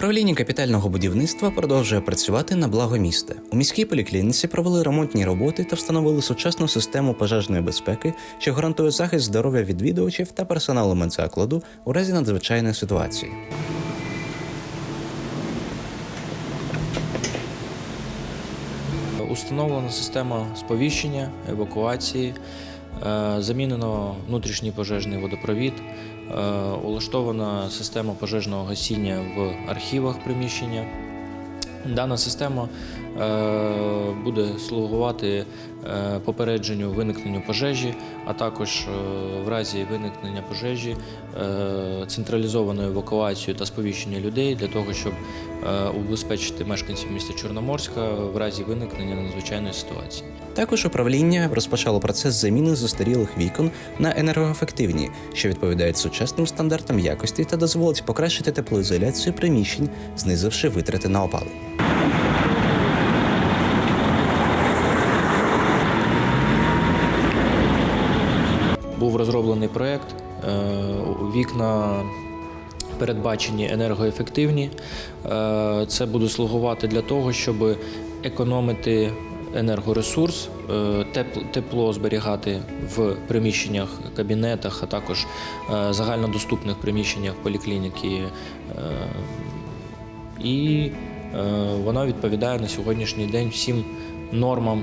Управління капітального будівництва продовжує працювати на благо міста. У міській поліклініці провели ремонтні роботи та встановили сучасну систему пожежної безпеки, що гарантує захист здоров'я відвідувачів та персоналу медзакладу у разі надзвичайної ситуації. Установлена система сповіщення, евакуації, замінено внутрішній пожежний водопровід, е, улаштована система пожежного гасіння в архівах приміщення. Дана система е, буде слугувати е, попередженню виникненню пожежі, а також е, в разі виникнення пожежі е, централізованою евакуацією та сповіщення людей для того, щоб е, убезпечити мешканців міста Чорноморська в разі виникнення надзвичайної ситуації. Також управління розпочало процес заміни застарілих вікон на енергоефективні, що відповідають сучасним стандартам якості та дозволить покращити теплоізоляцію приміщень, знизивши витрати на опалення. Був розроблений проєкт, е, вікна передбачені енергоефективні. Е, Це буде слугувати для того, щоб економити енергоресурс, е, тепло зберігати в приміщеннях, кабінетах, а також загальнодоступних приміщеннях поліклініки. І вона відповідає на сьогоднішній день всім нормам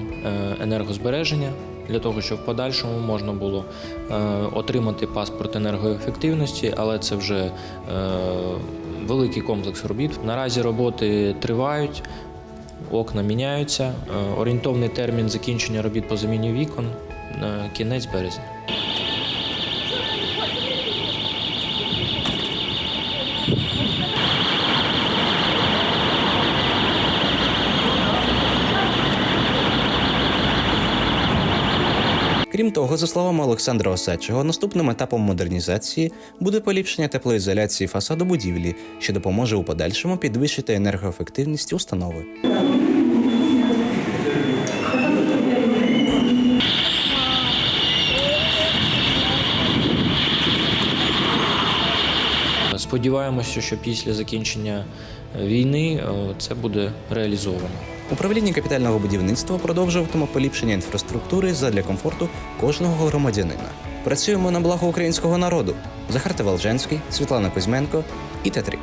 енергозбереження для того, щоб в подальшому можна було е, отримати паспорт енергоефективності, але це вже е, великий комплекс робіт. Наразі роботи тривають, окна міняються. Е, Орієнтовний термін закінчення робіт по заміні вікон кінець березня. Крім того, за словами Олександра Осадчого, наступним етапом модернізації буде поліпшення теплоізоляції фасаду будівлі, що допоможе у подальшому підвищити енергоефективність установи. Сподіваємося, що після закінчення війни е, це буде реалізовано. Управління капітального будівництва продовжуватиме поліпшення інфраструктури задля комфорту кожного громадянина. Працюємо на благо українського народу. Захар Волженський, Світлана Кузьменко і Т3.